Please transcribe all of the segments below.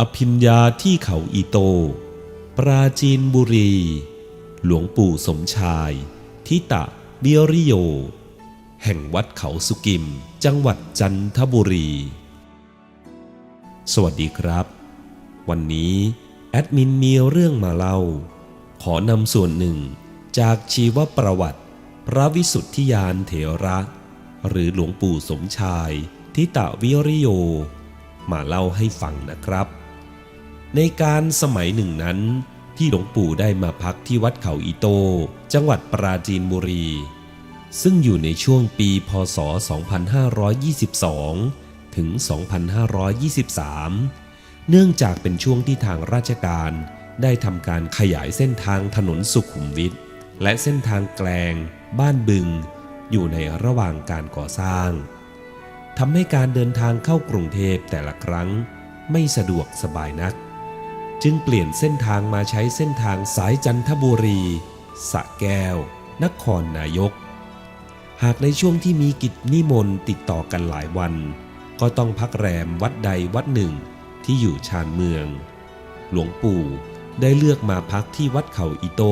อภิญญาที่เขาอีโต ปราจีนบุรี หลวงปู่สมชาย ทิตะเบียริโย แห่งวัดเขาสุกิม จังหวัดจันทบุรี สวัสดีครับ วันนี้แอดมินมีเรื่องมาเล่า ขอนำส่วนหนึ่งจากชีวประวัติ พระวิสุทธิยานเถระ หรือหลวงปู่สมชาย ทิตะวิริโย มาเล่าให้ฟังนะครับ ในการสมัยหนึ่งนั้น ที่หลวงปู่ได้มาพักที่วัดเขาอีโต จังหวัดปราจีนบุรี ซึ่งอยู่ในช่วงปีพศ 2522 ถึง 2523 เนื่องจากเป็นช่วงที่ทางราชการได้ทำการขยายเส้นทางถนนสุขุมวิทและเส้นทางแกลง บ้านบึง อยู่ในระหว่างการก่อสร้างทำให้การเดินทางเข้ากรุงเทพแต่ละครั้งไม่สะดวกสบายนัก จึงเปลี่ยนเส้นทางมาใช้เส้นทางสายจันทบุรีสะแก้ว นครนายก หากในช่วงที่มีกิจนิมนต์ติดต่อกันหลายวัน ก็ต้องพักแรมวัดใดวัดหนึ่งที่อยู่ชานเมือง หลวงปู่ได้เลือกมาพักที่วัดเขาอิโต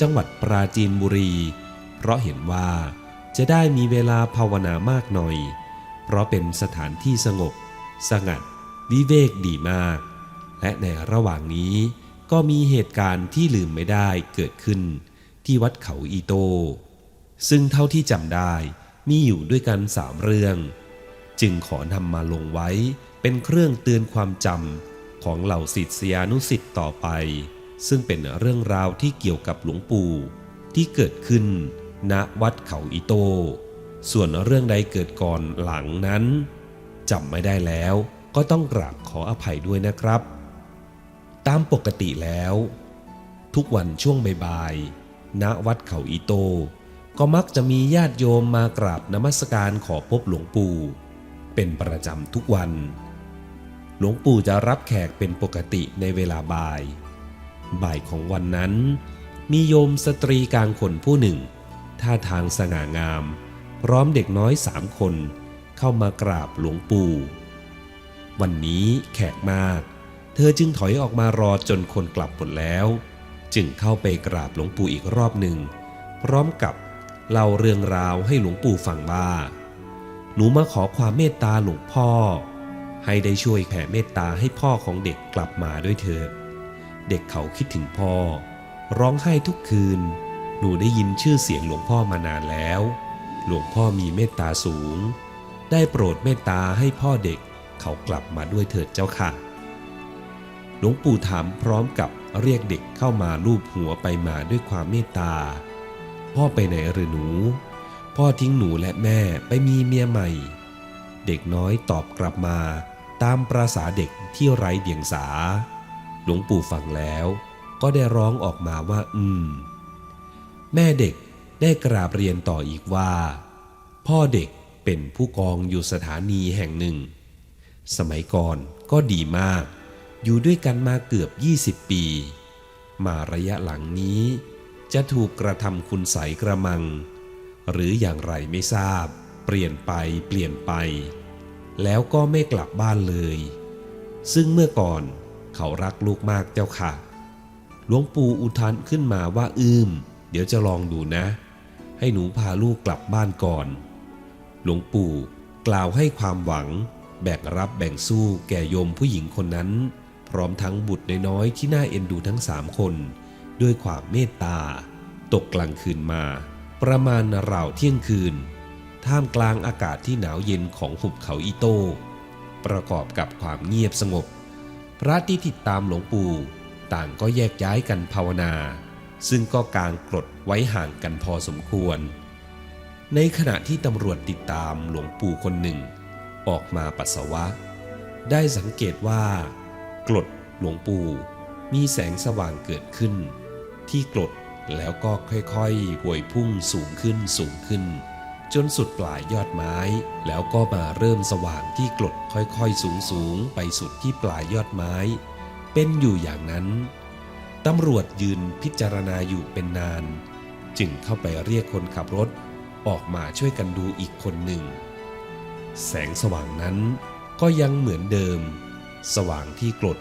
จังหวัดปราจีนบุรี เพราะเห็นว่าจะได้มีเวลาภาวนามากหน่อย เพราะเป็นสถานที่สงบ สงัด วิเวกดีมาก และในระหว่างนี้ก็มีเหตุการณ์ที่ลืมไม่ได้เกิดขึ้น ที่วัดเขาอีโต ซึ่งเท่าที่จำได้มีอยู่ด้วยกันสามเรื่อง จึงขอนำมาลงไว้เป็นเครื่องเตือนความจำของเหล่าศิษยานุศิษย์ต่อไป ซึ่งเป็นเรื่องราวที่เกี่ยวกับหลวงปู่ที่เกิดขึ้น ณวัดเขาอีโต ส่วนเรื่องใดเกิดก่อนหลังนั้นจำไม่ได้แล้วก็ต้องกราบขออภัยด้วยนะครับ ตามปกติแล้ว ทุกวันช่วงบ่ายๆณวัดเขาอีโต ก็มักจะมีญาติโยมมากราบนมัสการขอพบหลวงปู่ เป็นประจำทุกวัน หลวงปู่จะรับแขกเป็นปกติในเวลาบ่าย บ่ายของวันนั้น มีโยมสตรีกลางคนผู้หนึ่ง ท่าทางสง่างาม พร้อมเด็กน้อยสามคน เข้ามากราบหลวงปู่ วันนี้แขกมาก เธอจึงถอยออกมารอจนคนกลับหมดแล้ว จึงเข้าไปกราบหลวงปู่อีกรอบหนึ่ง พร้อมกับเล่าเรื่องราวให้หลวงปู่ฟังว่า หนูมาขอความเมตตาหลวงพ่อ ให้ได้ช่วยแผ่เมตตาให้พ่อของเด็กกลับมาด้วยเถิดเด็กเขาคิดถึงพ่อ ร้องไห้ทุกคืน หนูได้ยินชื่อเสียงหลวงพ่อมานานแล้ว หลวงพ่อมีเมตตาสูง ได้โปรดเมตตาให้พ่อเด็กเขากลับมาด้วยเถิดเจ้าค่ะ หลวงปู่ถามพร้อมกับเรียกเด็กเข้ามาลูบหัวไปมาด้วยความเมตตา พ่อไปไหนหรือหนู พ่อทิ้งหนูและแม่ไปมีเมียใหม่ เด็กน้อยตอบกลับมาตามประษาเด็กที่ไร้เดียงสา หลวงปู่ฟังแล้ว ก็ได้ร้องออกมาว่า อืม แม่เด็กได้กราบเรียนต่ออีกว่า พ่อเด็กเป็นผู้กองอยู่สถานีแห่งหนึ่ง สมัยก่อนก็ดีมาก อยู่ด้วยกันมาเกือบ 20 ปี มาระยะหลังนี้ จะถูกกระทำคุณใสกระมัง หรืออย่างไรไม่ทราบ เปลี่ยนไปเปลี่ยนไป แล้วก็ไม่กลับบ้านเลย ซึ่งเมื่อก่อนเขารักลูกมากเจ้าค่ะ หลวงปู่อุทานขึ้นมาว่าอืม เดี๋ยวจะลองดูนะ ให้หนูพาลูกกลับบ้านก่อน หลวงปู่กล่าวให้ความหวัง แบ่งรับแบ่งสู้แก่โยมผู้หญิงคนนั้น พร้อมทั้งบุตรน้อยๆที่น่าเอ็นดูทั้งสามคน ด้วยความเมตตา ตกกลางคืนมา ประมาณราวเที่ยงคืน ท่ามกลางอากาศที่หนาวเย็นของหุบเขาอีโต้ประกอบกับความเงียบสงบ พระที่ติดตามหลวงปู่ ต่างก็แยกย้ายกันภาวนา ซึ่งก็กางกรดไว้ห่างกันพอสมควร ในขณะที่ตำรวจติดตามหลวงปู่คนหนึ่ง ออกมาปัสสาวะ ได้สังเกตว่า กรดหลวงปู่ มีแสงสว่างเกิดขึ้น ที่กรดแล้วก็ค่อยๆหวยพุ่งสูงขึ้นสูงขึ้น จนสุดปลายยอดไม้ แล้วก็มาเริ่มสว่างที่กรดค่อยๆสูงสูงๆไปสุดที่ปลายยอดไม้ เป็นอยู่อย่างนั้นตำรวจยืนพิจารณาอยู่เป็นนาน จึงเข้าไปเรียกคนขับรถออกมาช่วยกันดูอีกคนหนึ่ง แสงสว่างนั้นก็ยังเหมือนเดิม สว่างที่กรด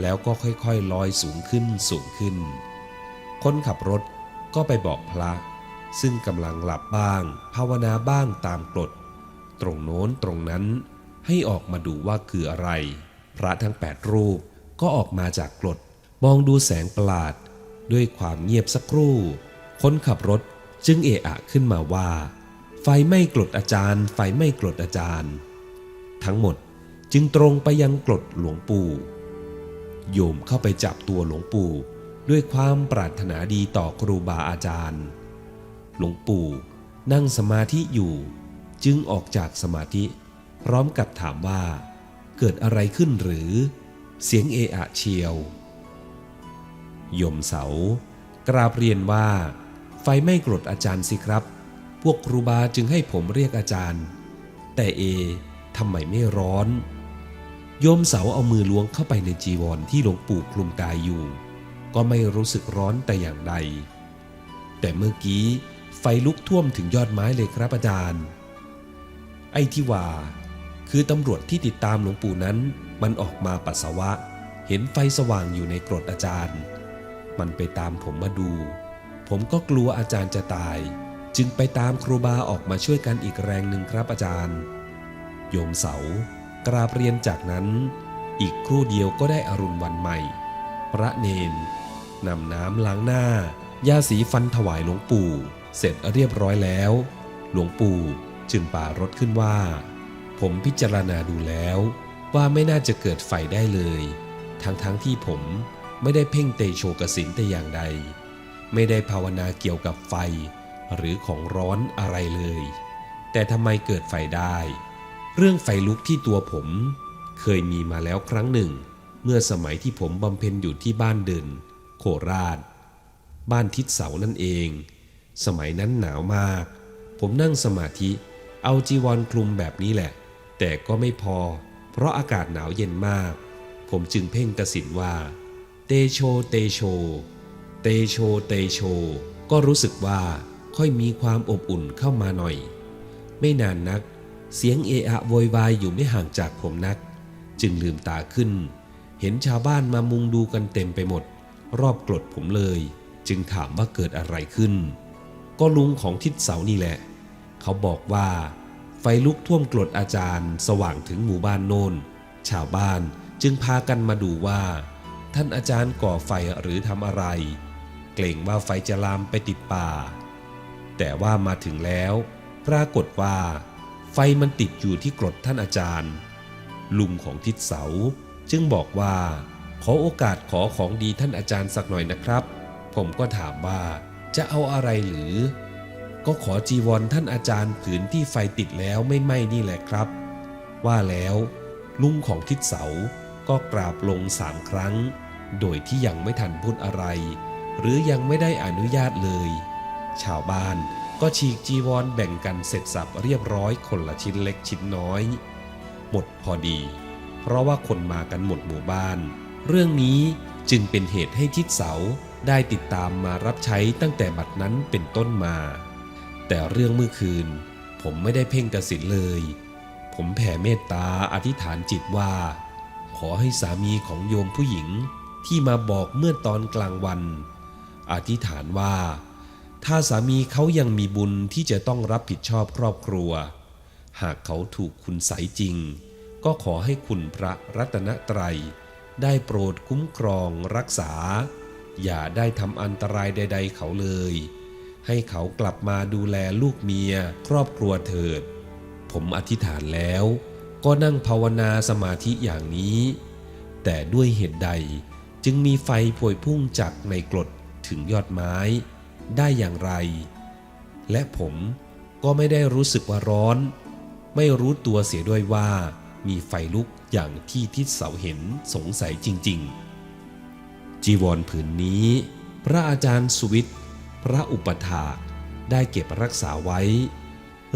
แล้วก็ค่อยๆลอยสูงขึ้นสูงขึ้น คนขับรถก็ไปบอกพระ ซึ่งกำลังหลับบ้าง ภาวนาบ้างตามกรดตรงโน้นตรงนั้นให้ออกมาดูว่าคืออะไร พระทั้งแปดรูปก็ออกมาจากกรดมองดูแสงประหลาด ด้วยความเงียบสักครู่ คนขับรถจึงเอะอะขึ้นมาว่า ไฟไม้กรดอาจารย์ ไฟไม้กรดอาจารย์ ทั้งหมด จึงตรงไปยังกรดหลวงปู่ โยมเข้าไปจับตัวหลวงปู่ด้วยความปรารถนาดีต่อครูบาอาจารย์ หลวงปู่นั่งสมาธิอยู่ จึงออกจากสมาธิ พร้อมกับถามว่า เกิดอะไรขึ้นหรือ เสียงเออะเชียวโยมเสากราบเรียนว่า ไฟไม้กรดอาจารย์สิครับ พวกครูบาจึงให้ผมเรียกอาจารย์ แต่เอทำไมไม่ร้อน โยมเสาเอามือล้วงเข้าไปในจีวรที่หลวงปู่คลุมกายอยู่ ก็ไม่รู้สึกร้อนแต่อย่างใด แต่เมื่อกี้ไฟลุกท่วมถึงยอดไม้เลยครับอาจารย์ ไอ้ที่ว่า คือตำรวจที่ติดตามหลวงปู่นั้น มันออกมาปัสสาวะ เห็นไฟสว่างอยู่ในกรดอาจารย์ มันไปตามผมมาดู ผมก็กลัวอาจารย์จะตาย จึงไปตามครูบาออกมาช่วยกันอีกแรงหนึ่งครับอาจารย์ โยมเสา กราบเรียนจากนั้น อีกครู่เดียวก็ได้อรุณวันใหม่ พระเนนนำน้ำล้างหน้ายาสีฟันถวายหลวงปู่ เสร็จเรียบร้อยแล้ว หลวงปู่จึงป่ารถขึ้นว่า ผมพิจารณาดูแล้วว่าไม่น่าจะเกิดไฟได้เลย ทั้งๆทที่ผมไม่ได้เพ่งเตโชกสินแต่อย่างใด ไม่ได้ภาวนาเกี่ยวกับไฟ หรือของร้อนอะไรเลย แต่ทำไมเกิดไฟได้ เรื่องไฟลุกที่ตัวผม เคยมีมาแล้วครั้งหนึ่ง เมื่อสมัยที่ผมบำเพ็ญอยู่ที่บ้านเดิน โคราช บ้านทิศเสานั่นเอง สมัยนั้นหนาวมาก ผมนั่งสมาธิ เอาจีวรคลุมแบบนี้แหละ แต่ก็ไม่พอ เพราะอากาศหนาวเย็นมาก ผมจึงเพ่งกสินว่า เตโชเตโช เตโชเตโช ก็รู้สึกว่าค่อยมีความอบอุ่นเข้ามาหน่อย ไม่นานนัก เสียงเอะอะโวยวายอยู่ไม่ห่างจากผมนัก จึงลืมตาขึ้น เห็นชาวบ้านมามุงดูกันเต็มไปหมด รอบกรดผมเลย จึงถามว่าเกิดอะไรขึ้น ก็ลุงของทิศเสานี่แหละ เขาบอกว่า ไฟลุกท่วมกรดอาจารย์ สว่างถึงหมู่บ้านโน่น ชาวบ้านจึงพากันมาดูว่า ท่านอาจารย์ก่อไฟหรือทำอะไร เกรงว่าไฟจะลามไปติดป่า แต่ว่ามาถึงแล้ว ปรากฏว่า ไฟมันติดอยู่ที่กรดท่านอาจารย์ ลุงของทิศเสาจึงบอกว่า ขอโอกาสขอของดีท่านอาจารย์สักหน่อยนะครับ ผมก็ถามว่าจะเอาอะไรหรือ ก็ขอจีวรท่านอาจารย์ผืนที่ไฟติดแล้วไม่ไหม้นี่แหละครับ ว่าแล้วลุงของทิศเสาก็กราบลงสามครั้ง โดยที่ยังไม่ทันพูดอะไร หรือยังไม่ได้อนุญาตเลย ชาวบ้าน ก็ฉีกจีวรแบ่งกันเสร็จสับเรียบร้อยคนละชิ้นเล็กชิ้นน้อย หมดพอดี เพราะว่าคนมากันหมดหมู่บ้าน เรื่องนี้จึงเป็นเหตุให้ทิศเสาได้ติดตามมารับใช้ตั้งแต่บัดนั้นเป็นต้นมา แต่เรื่องเมื่อคืน ผมไม่ได้เพ่งกสินเลย ผมแผ่เมตตาอธิษฐานจิตว่า ขอให้สามีของโยมผู้หญิงที่มาบอกเมื่อตอนกลางวัน อธิษฐานว่า ถ้าสามีเขายังมีบุญที่จะต้องรับผิดชอบครอบครัว หากเขาถูกคุณใสจริง ก็ขอให้คุณพระรัตนตรัย ได้โปรดคุ้มครองรักษา อย่าได้ทำอันตรายใด ๆ เขาเลย ให้เขากลับมาดูแลลูกเมียครอบครัวเถิด ผมอธิษฐานแล้ว ก็นั่งภาวนาสมาธิอย่างนี้ แต่ด้วยเหตุใดจึงมีไฟพวยพุ่งจากในกรดถึงยอดไม้ ได้อย่างไร และผมก็ไม่ได้รู้สึกว่าร้อน ไม่รู้ตัวเสียด้วยว่ามีไฟลุกอย่างที่ทิศเสาเห็นสงสัยจริง ๆ จีวรผืนนี้ พระอาจารย์สุวิทย์พระอุปถาได้เก็บรักษาไว้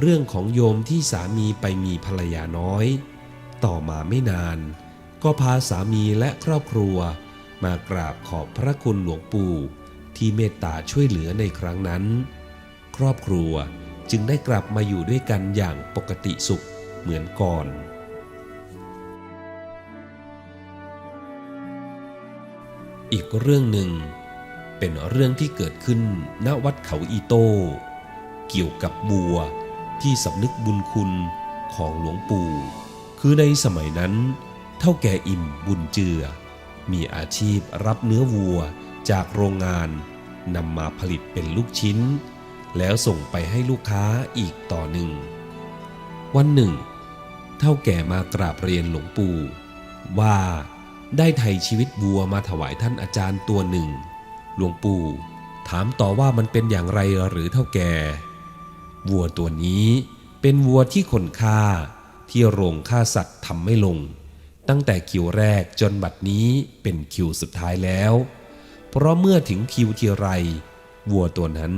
เรื่องของโยมที่สามีไปมีภรรยาน้อย ต่อมาไม่นาน ก็พาสามีและครอบครัว มากราบขอบพระคุณหลวงปู่ ที่เมตตาช่วยเหลือในครั้งนั้น ครอบครัวจึงได้กลับมาอยู่ด้วยกันอย่างปกติสุขเหมือนก่อน อีกเรื่องหนึ่ง เป็นเรื่องที่เกิดขึ้นณวัดเขาอีโต้ เกี่ยวกับบัวที่สำนึกบุญคุณของหลวงปู่ คือในสมัยนั้น เท่าแก่อิ่มบุญเจือ มีอาชีพรับเนื้อวัว จากโรงงานนำมาผลิตเป็นลูกชิ้น แล้วส่งไปให้ลูกค้าอีกต่อหนึ่ง วันหนึ่ง เท่าแก่มากราบเรียนหลวงปู่ ว่าได้ไถ่ชีวิตวัวมาถวายท่านอาจารย์ตัวหนึ่ง หลวงปู่ถามต่อว่ามันเป็นอย่างไรหรือเท่าแก่ วัวตัวนี้เป็นวัวที่คนฆ่าที่โรงฆ่าสัตว์ทำไม่ลง ตั้งแต่คิวแรกจนบัดนี้เป็นคิวสุดท้ายแล้ว เพราะเมื่อถึงคิวทีไร วัวตัวนั้น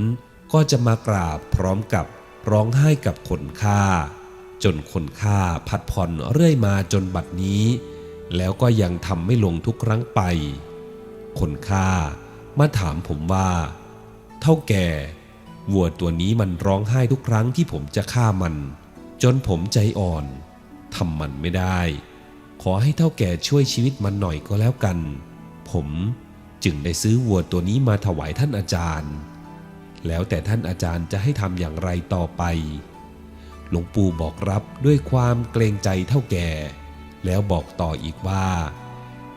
ก็จะมากราบพร้อมกับร้องไห้กับคนฆ่า จนคนฆ่าพัดผ่อนเรื่อยมาจนบัดนี้ แล้วก็ยังทำไม่ลงทุกครั้งไป คนฆ่ามาถามผมว่า เท่าแก่ วัวตัวนี้มันร้องไห้ทุกครั้งที่ผมจะฆ่ามัน จนผมใจอ่อนทำมันไม่ได้ ขอให้เท่าแก่ช่วยชีวิตมันหน่อยก็แล้วกัน ผม จึงได้ซื้อวัวตัวนี้มาถวายท่านอาจารย์ แล้วแต่ท่านอาจารย์จะให้ทำอย่างไรต่อไป หลวงปู่บอกรับด้วยความเกรงใจเท่าแก่ แล้วบอกต่ออีกว่า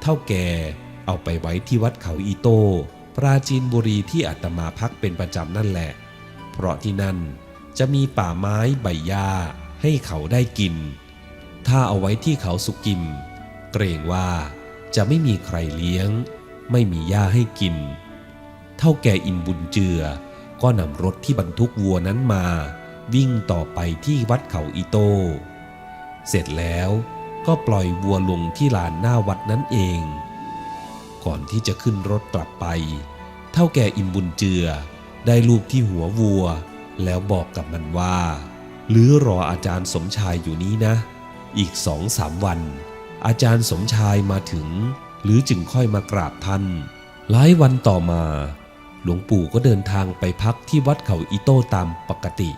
เท่าแก่เอาไปไว้ที่วัดเขาอีโต้ปราจีนบุรีที่อาตมาพักเป็นประจำนั่นแหละ เพราะที่นั่นจะมีป่าไม้ใบหญ้าให้เขาได้กิน ถ้าเอาไว้ที่เขาสุกิม เกรงว่าจะไม่มีใครเลี้ยง ไม่มีหญ้าให้กิน เท่าแก่อินบุญเจือ ก็นำรถที่บรรทุกวัวนั้นมา วิ่งต่อไปที่วัดเขาอีโต้เสร็จแล้วก็ปล่อยวัวลงที่ลานหน้าวัดนั้นเอง ก่อนที่จะขึ้นรถกลับไป เท่าแก่อินบุญเจือ ได้ลูกที่หัววัว แล้วบอกกับมันว่าหรือรออาจารย์สมชายอยู่นี้นะ อีกสองสามวัน อาจารย์สมชายมาถึง หรือจึงค่อยมากราบท่าน หลายวันต่อมา หลวงปู่ก็เดินทางไปพักที่วัดเขาอีโต้ตามปกติ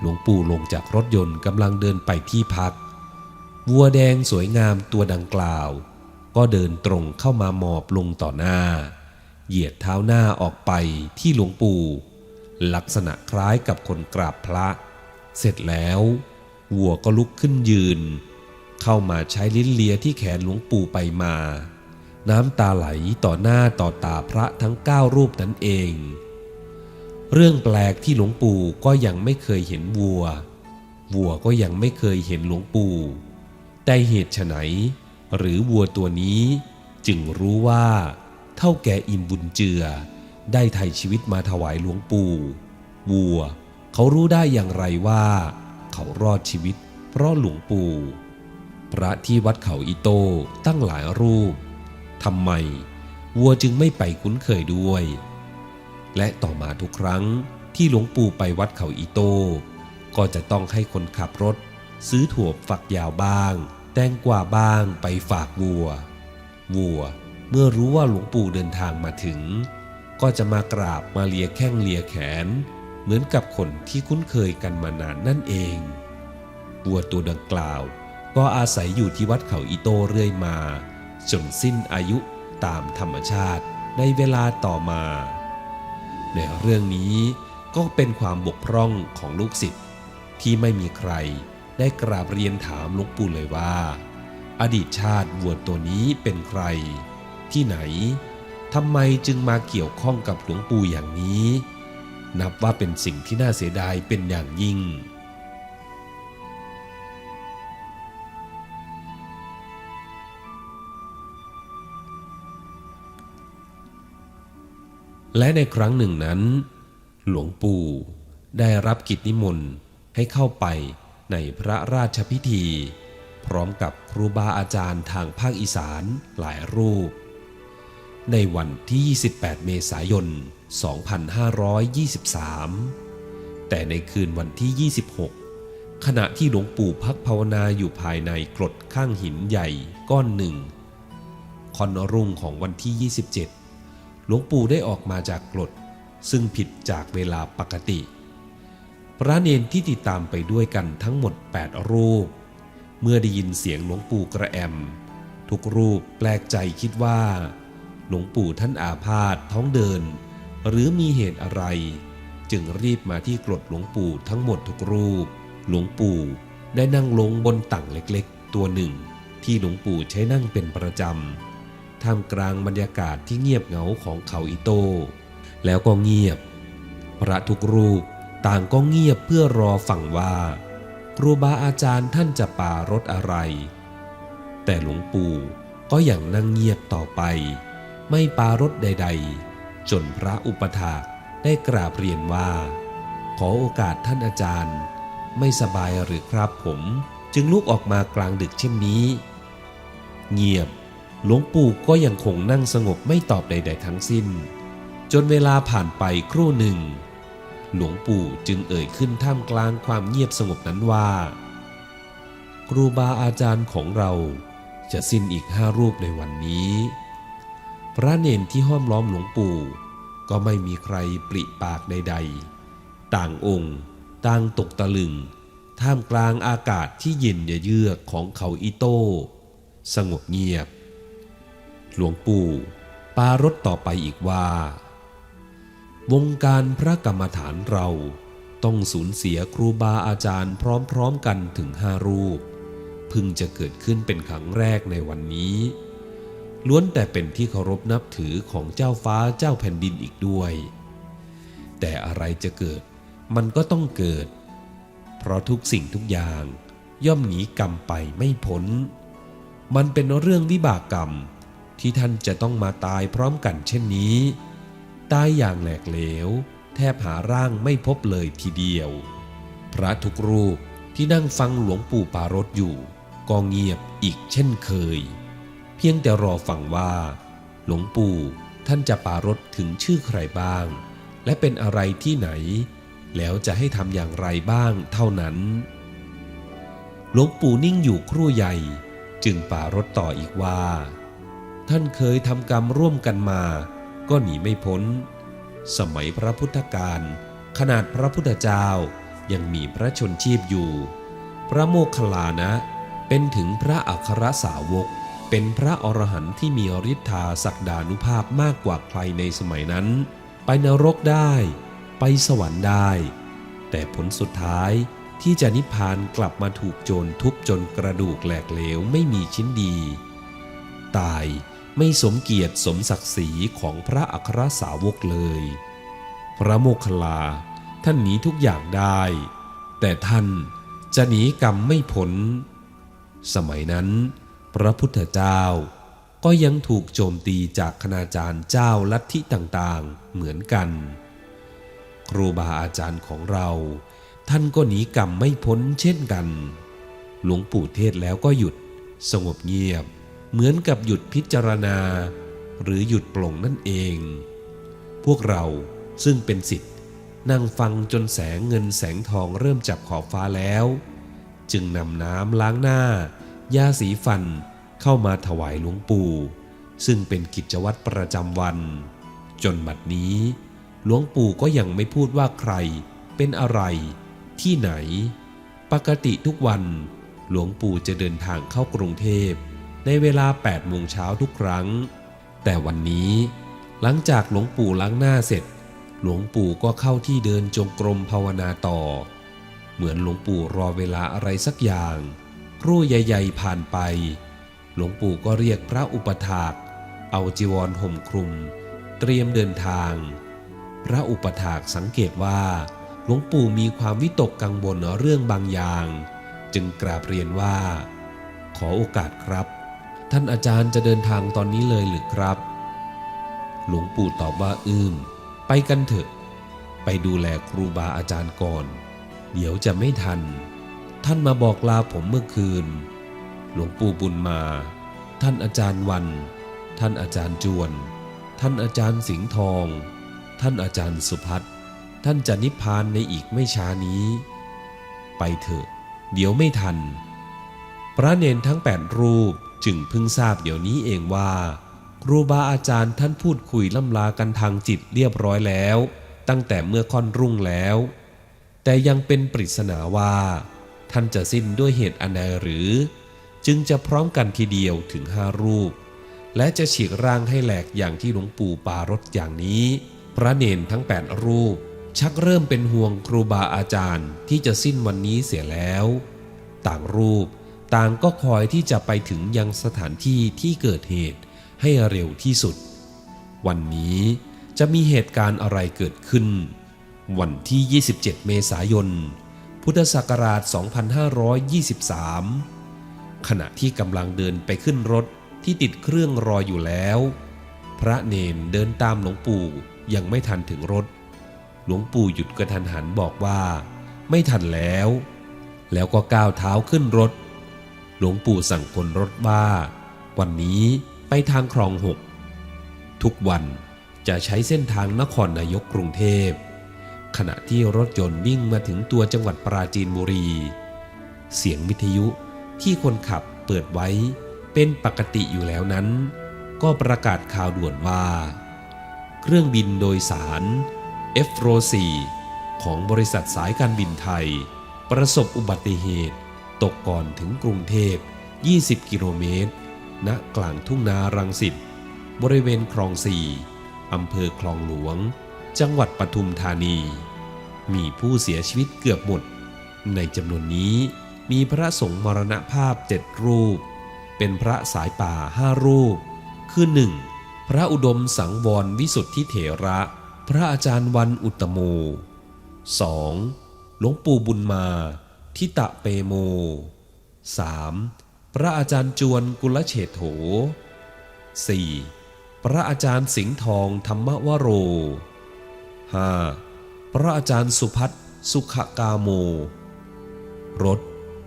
หลวงปู่ลงจากรถยนต์กำลังเดินไปที่พัก วัวแดงสวยงามตัวดังกล่าว ก็เดินตรงเข้ามาหมอบลงต่อหน้า เหยียดเท้าหน้าออกไปที่หลวงปู่ ลักษณะคล้ายกับคนกราบพระ เสร็จแล้ว วัวก็ลุกขึ้นยืน เข้ามาใช้ลิ้นเลียที่แขนหลวงปู่ไปมา น้ำตาไหลต่อหน้าต่อตาพระทั้งเก้ารูปนั้นเอง เรื่องแปลกที่หลวงปู่ก็ยังไม่เคยเห็นวัว วัวก็ยังไม่เคยเห็นหลวงปู่ แต่เหตุไฉนหรือวัวตัวนี้จึงรู้ว่าเท่าแก่อิ่มบุญเจือ ได้ไถ่ชีวิตมาถวายหลวงปู่ วัว เขารู้ได้อย่างไรว่า เขารอดชีวิตเพราะหลวงปู่ พระที่วัดเขาอีโต้ตั้งหลายรูปทำไมวัวจึงไม่ไปคุ้นเคยด้วย และต่อมาทุกครั้งที่หลวงปู่ไปวัดเขาอีโต้ก็จะต้องให้คนขับรถ ซื้อถั่วฝักยาวบ้าง แตงกวาบ้างไปฝากวัว วัวเมื่อรู้ว่าหลวงปู่เดินทางมาถึง ก็จะมากราบมาเลียแข้งเลียแขน เหมือนกับคนที่คุ้นเคยกันมานานนั่นเอง วัวตัวดังกล่าว ก็อาศัยอยู่ที่วัดเขาอีโต้เรื่อยมา จนสิ้นอายุตามธรรมชาติในเวลาต่อมา ในเรื่องนี้ก็เป็นความบกพร่องของลูกศิษย์ที่ไม่มีใครได้กราบเรียนถามหลวงปู่เลยว่า อดีตชาติวัวตัวนี้เป็นใคร ที่ไหนทำไมจึงมาเกี่ยวข้องกับหลวงปู่อย่างนี้ นับว่าเป็นสิ่งที่น่าเสียดายเป็นอย่างยิ่ง และในครั้งหนึ่งนั้น หลวงปู่ได้รับกิจนิมนต์ให้เข้าไปในพระราชพิธี พร้อมกับครูบาอาจารย์ทางภาคอีสานหลายรูป ในวันที่ 28 เมษายน 2523 แต่ในคืนวันที่ 26 ขณะที่หลวงปู่พักภาวนาอยู่ภายในกรดข้างหินใหญ่ก้อนหนึ่งคอนรุ่งของวันที่ 27 หลวงปู่ได้ออกมาจากกรดซึ่งผิดจากเวลาปกติ พระเนนที่ติดตามไปด้วยกันทั้งหมด 8 รูป เมื่อได้ยินเสียงหลวงปู่กระแอม ทุกรูปแปลกใจคิดว่าหหลวงปู่ท่านอาพาธท้องเดิน หรือมีเหตุอะไร จึงรีบมาที่กรดหลวงปู่ทั้งหมดทุกรูป หลวงปู่ได้นั่งลงบนตั่งเล็กๆ ตัวหนึ่ง ที่หลวงปู่ใช้นั่งเป็นประจำ ท่ามกลางบรรยากาศที่เงียบเหงาของเขาอิโต้แล้วก็เงียบ พระทุกรูปต่างก็เงียบเพื่อรอฟังว่าครูบาอาจารย์ท่านจะปรารถอะไร แต่หลวงปู่ก็ยังนั่งเงียบต่อไป ไม่ปารถใด ๆ จนพระอุปถากได้กราบเรียนว่า ขอโอกาสท่านอาจารย์ ไม่สบายหรือครับผม จึงลุกออกมากลางดึกเช่นนี้ เงียบ หลวงปู่ก็ยังคงนั่งสงบไม่ตอบใด ๆ ทั้งสิ้น จนเวลาผ่านไปครู่หนึ่ง หลวงปู่จึงเอ่ยขึ้นท่ามกลางความเงียบสงบนั้นว่า ครูบาอาจารย์ของเราจะสิ้นอีกห้ารูปในวันนี้ พระเนนที่ห้อมล้อมหลวงปู่ ก็ไม่มีใครปริปากใด ๆ ต่างองค์ ต่างตกตะลึง ท่ามกลางอากาศที่เย็นเยือกของเขาอิโต้ สงบเงียบ หลวงปู่ปารถต่อไปอีกว่า วงการพระกรรมฐานเราต้องสูญเสียครูบาอาจารย์พร้อมๆกันถึงห้ารูป พึงจะเกิดขึ้นเป็นครั้งแรกในวันนี้ ล้วนแต่เป็นที่เคารพนับถือของเจ้าฟ้าเจ้าแผ่นดินอีกด้วย แต่อะไรจะเกิดมันก็ต้องเกิด เพราะทุกสิ่งทุกอย่างย่อมหนีกรรมไปไม่พ้น มันเป็นเรื่องวิบากกรรม ที่ท่านจะต้องมาตายพร้อมกันเช่นนี้ ตายอย่างแหลกเหลว แทบหาร่างไม่พบเลยทีเดียว พระทุกรูปที่นั่งฟังหลวงปู่ปารถอยู่ก็เงียบอีกเช่นเคย เพียงแต่รอฟังว่า หลวงปู่ท่านจะปารถถึงชื่อใครบ้าง และเป็นอะไรที่ไหน แล้วจะให้ทำอย่างไรบ้างเท่านั้น หลวงปู่นิ่งอยู่ครู่ใหญ่ จึงปารถต่ออีกว่า ท่านเคยทำกรรมร่วมกันมา ก็หนีไม่พ้น สมัยพระพุทธการ ขนาดพระพุทธเจ้ายังมีพระชนชีพอยู่ พระโมคคัลลานะ เป็นถึงพระอัครสาวก เป็นพระอรหันต์ที่มีฤทธาศักดานุภาพมากกว่าใครในสมัยนั้น ไปนรกได้ ไปสวรรค์ได้ แต่ผลสุดท้ายที่จะนิพพานกลับมาถูกโจรทุบจนกระดูกแหลกเหลวไม่มีชิ้นดี ตาย ไม่สมเกียรติสมศักดิ์ศรีของพระอัครสาวกเลย พระโมคคัลลาท่านหนีทุกอย่างได้ แต่ท่านจะหนีกรรมไม่พ้น สมัยนั้น พระพุทธเจ้าก็ยังถูกโจมตีจากคณาจารย์เจ้าลัทธิต่างๆเหมือนกัน ครูบาอาจารย์ของเรา ท่านก็หนีกรรมไม่พ้นเช่นกัน หลวงปู่เทศแล้วก็หยุดสงบเงียบ เหมือนกับหยุดพิจารณา หรือหยุดปลงนั่นเอง พวกเราซึ่งเป็นสิทธิ์นั่งฟังจนแสงเงินแสงทองเริ่มจับขอบฟ้าแล้ว จึงนำน้ำล้างหน้ายาสีฟันเข้ามาถวายหลวงปู่ ซึ่งเป็นกิจวัตรประจำวัน จนบัดนี้ หลวงปู่ก็ยังไม่พูดว่าใคร เป็นอะไร ที่ไหน ปกติทุกวัน หลวงปู่จะเดินทางเข้ากรุงเทพ ในเวลา8โมงเช้าทุกครั้ง แต่วันนี้หลังจากหลวงปู่ล้างหน้าเสร็จ หลวงปู่ก็เข้าที่เดินจงกรมภาวนาต่อ เหมือนหลวงปู่รอเวลาอะไรสักอย่าง ครู่ใหญ่ ๆ ผ่านไป หลวงปู่ก็เรียกพระอุปถาก เอาจีวรห่มคลุม เตรียมเดินทาง พระอุปถากสังเกตว่า หลวงปู่มีความวิตกกังวลเรื่องบางอย่าง จึงกราบเรียนว่า ขอโอกาสครับ ท่านอาจารย์จะเดินทางตอนนี้เลยหรือครับ หลวงปู่ตอบว่าอืม ไปกันเถอะ ไปดูแลครูบาอาจารย์ก่อน เดี๋ยวจะไม่ทัน ท่านมาบอกลาผมเมื่อคืน หลวงปู่บุญมา ท่านอาจารย์วัน ท่านอาจารย์จวน ท่านอาจารย์สิงห์ทอง ท่านอาจารย์สุพัฒน์ท่านจะนิพพานในอีกไม่ช้านี้ ไปเถอะ เดี๋ยวไม่ทัน พระเนนทั้งแปดรูป จึงเพิ่งทราบเดี๋ยวนี้เองว่า ครูบาอาจารย์ท่านพูดคุยล่ำลากันทางจิตเรียบร้อยแล้ว ตั้งแต่เมื่อค่อนรุ่งแล้ว แต่ยังเป็นปริศนาว่า ท่านจะสิ้นด้วยเหตุอันใดหรือ จึงจะพร้อมกันทีเดียวถึงห้ารูป และจะฉีกร่างให้แหลกอย่างที่หลวงปู่ปารถอย่างนี้ พระเนนทั้งแปดรูป ชักเริ่มเป็นห่วงครูบาอาจารย์ที่จะสิ้นวันนี้เสียแล้ว ต่างรูป ต่างก็คอยที่จะไปถึงยังสถานที่ที่เกิดเหตุให้เร็วที่สุด วันนี้จะมีเหตุการณ์อะไรเกิดขึ้น วันที่ 27 เมษายน พุทธศักราช 2523 ขณะที่กำลังเดินไปขึ้นรถที่ติดเครื่องรออยู่แล้ว พระเนนเดินตามหลวงปู่ยังไม่ทันถึงรถ หลวงปู่หยุดกระทันหันบอกว่า ไม่ทันแล้ว แล้วก็ก้าวเท้าขึ้นรถ หลวงปู่สั่งคนรถว่า วันนี้ไปทางคลองหกทุกวันจะใช้เส้นทางนครนายกกรุงเทพ ขณะที่รถยนต์วิ่งมาถึงตัวจังหวัดปราจีนบุรี เสียงวิทยุที่คนขับเปิดไว้เป็นปกติอยู่แล้วนั้น ก็ประกาศข่าวด่วนว่า เครื่องบินโดยสาร f อ4ของบริษัทสายการบินไทย ประสบอุบัติเหตุ ตกก่อนถึงกรุงเทพ 20 กิโลเมตร ณ กลางทุ่งนารังสิต บริเวณคลองสี่อำเภอคลองหลวง จังหวัดปทุมธานี มีผู้เสียชีวิตเกือบหมด ในจำนวนนี้มีพระสงฆ์มรณภาพเจ็ดรูป เป็นพระสายป่าห้ารูป คือหนึ่งพระอุดมสังวรวิสุทธิเถระ พระอาจารย์วันอุตโม 2. หลวงปู่บุญมา ทิตะเปโม 3. พระอาจารย์จวนกุลเฉดโถ 4. พระอาจารย์สิงห์ทองธรรมวโร 5. พระอาจารย์สุพัฒสุขกาโม รถ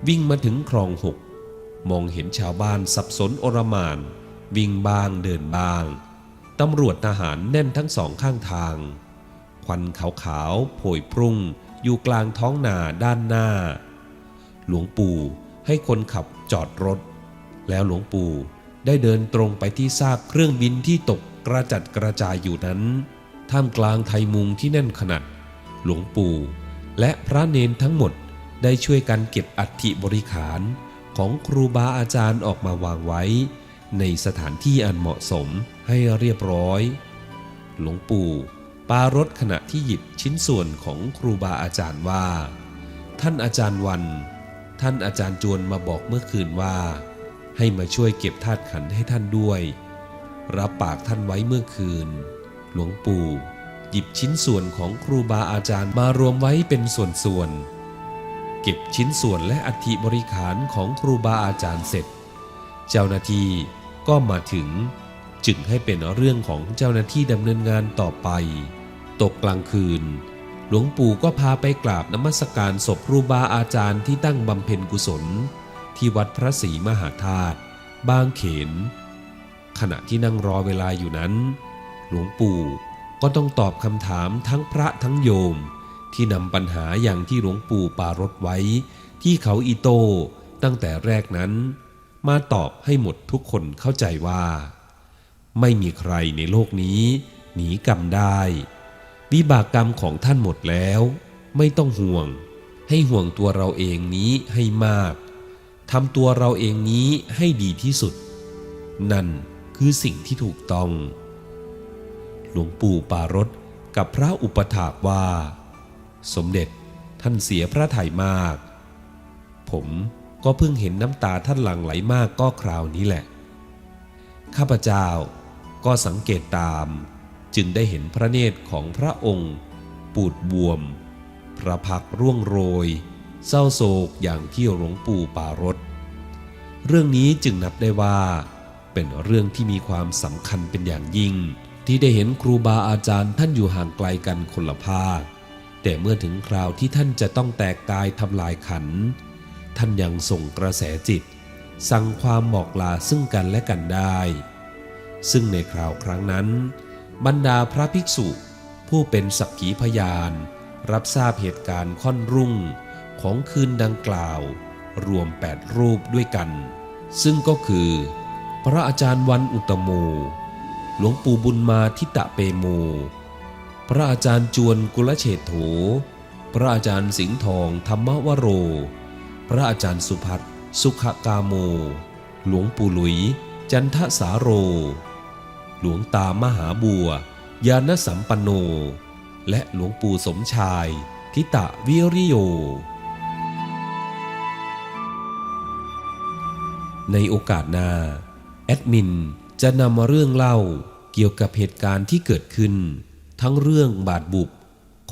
วิ่งมาถึงคลองหกมองเห็นชาวบ้านสับสนโอรมาน วิ่งบ้างเดินบ้าง ตำรวจทหารแน่นทั้งสองข้างทาง ควันขาวๆโผยพรุ่งอยู่กลางท้องนาด้านหน้า หลวงปู่ให้คนขับจอดรถ แล้วหลวงปู่ได้เดินตรงไปที่ซากเครื่องบินที่ตกกระจัดกระจายอยู่นั้น ท่ามกลางไทยมุงที่แน่นขนาดหลวงปู่และพระเนนทั้งหมดได้ช่วยกันเก็บอัฐิบริขารของครูบาอาจารย์ออกมาวางไว้ ในสถานที่อันเหมาะสมให้เรียบร้อย หลวงปู่ปารถขณะที่หยิบชิ้นส่วนของครูบาอาจารย์ว่า ท่านอาจารย์วัน ท่านอาจารย์จวนมาบอกเมื่อคืนว่า ให้มาช่วยเก็บธาตุขันให้ท่านด้วย รับปากท่านไว้เมื่อคืน หลวงปู่ หยิบชิ้นส่วนของครูบาอาจารย์มารวมไว้เป็นส่วนๆเก็บชิ้นส่วนและอัฐิบริขารของครูบาอาจารย์เสร็จ เจ้าหน้าที่ก็มาถึงจึงให้เป็นเรื่องของเจ้าหน้าที่ดำเนินงานต่อไป ตกกลางคืน หลวงปู่ก็พาไปกราบนมัสการศพครูบาอาจารย์ที่ตั้งบำเพ็ญกุศล ที่วัดพระศรีมหาธาตุบางเขน ขณะที่นั่งรอเวลาอยู่นั้น หลวงปู่ก็ต้องตอบคำถามทั้งพระทั้งโยม ที่นำปัญหาอย่างที่หลวงปู่ปารถไว้ ที่เขาอีโต้ตั้งแต่แรกนั้น มาตอบให้หมดทุกคนเข้าใจว่า ไม่มีใครในโลกนี้ หนีกรรมได้ วิบากกรรมของท่านหมดแล้ว ไม่ต้องห่วง ให้ห่วงตัวเราเองนี้ให้มากทำตัวเราเองนี้ให้ดีที่สุด นั่นคือสิ่งที่ถูกต้อง หลวงปู่ปารถกับพระอุปถากว่า สมเด็จท่านเสียพระไถ่มาก ผมก็เพิ่งเห็นน้ำตาท่านหลั่งไหลมากก็คราวนี้แหละ ข้าพเจ้าก็สังเกตตาม จึงได้เห็นพระเนตรของพระองค์ ปูดบวม พระพักร่วงโรย เศร้าโศกอย่างที่หลวงปู่ปารถเรื่องนี้จึงนับได้ว่า เป็นเรื่องที่มีความสำคัญเป็นอย่างยิ่ง ที่ได้เห็นครูบาอาจารย์ท่านอยู่ห่างไกลกันคนละภาค แต่เมื่อถึงคราวที่ท่านจะต้องแตกกายทำลายขัน ท่านยังส่งกระแสจิต สั่งความบอกลาซึ่งกันและกันได้ ซึ่งในคราวครั้งนั้น บรรดาพระภิกษุ ผู้เป็นสักขีพยาน รับทราบเหตุการณ์ค่อนรุ่งของคืนดังกล่าว รวม 8 รูปด้วยกัน ซึ่งก็คือ พระอาจารย์วันอุตโม หลวงปู่บุญมาทิตะเปโม พระอาจารย์จวนกุลเฉดโถ พระอาจารย์สิงห์ทองธรรมวโร พระอาจารย์สุพัฒสุขกาโม หลวงปู่หลุย จันทสาโร หลวงตามหาบัวยานสัมปันโน และหลวงปู่สมชาย ทิตะวิริโย ในโอกาสหน้า แอดมินจะนำมาเรื่องเล่าเกี่ยวกับเหตุการณ์ที่เกิดขึ้น ทั้งเรื่องบาดบุบ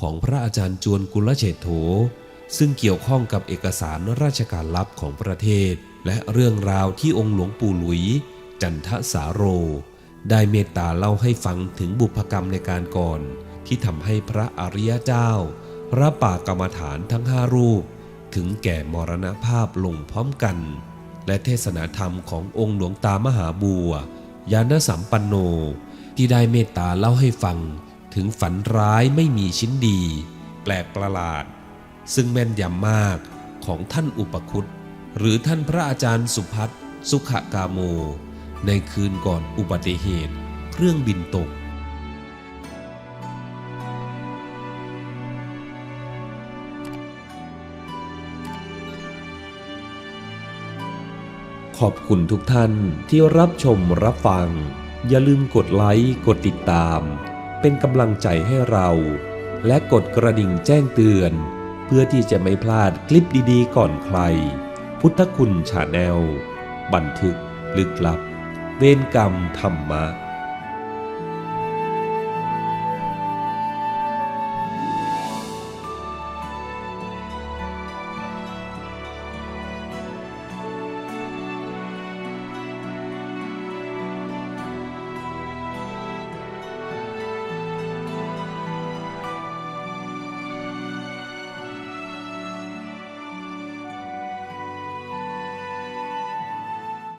ของพระอาจารย์จวนกุลเฉตโถ ซึ่งเกี่ยวข้องกับเอกสารราชการลับของประเทศ และเรื่องราวที่องค์หลวงปู่หลุย จันทสาโร ได้เมตตาเล่าให้ฟังถึงบุพกรรมในการก่อน ที่ทำให้พระอริยเจ้า พระป่ากรรมฐานทั้งห้ารูป ถึงแก่มรณภาพลงพร้อมกัน และเทศนาธรรมขององค์หลวงตามหาบัวยานสัมปันโน ที่ได้เมตตาเล่าให้ฟัง ถึงฝันร้ายไม่มีชิ้นดี แปลกประหลาด ซึ่งแม่นยำมากของท่านอุปคุตหรือท่านพระอาจารย์สุพัฒสุขกาโม ในคืนก่อนอุบัติเหตุ เครื่องบินตก ขอบคุณทุกท่านที่รับชมรับฟัง อย่าลืมกดไลค์ กดติดตาม เป็นกำลังใจให้เรา และกดกระดิ่งแจ้งเตือน เพื่อที่จะไม่พลาดคลิปดีๆ ก่อนใคร พุทธคุณชาแนลบันทึกลึกลับ bên cằm thầm mạ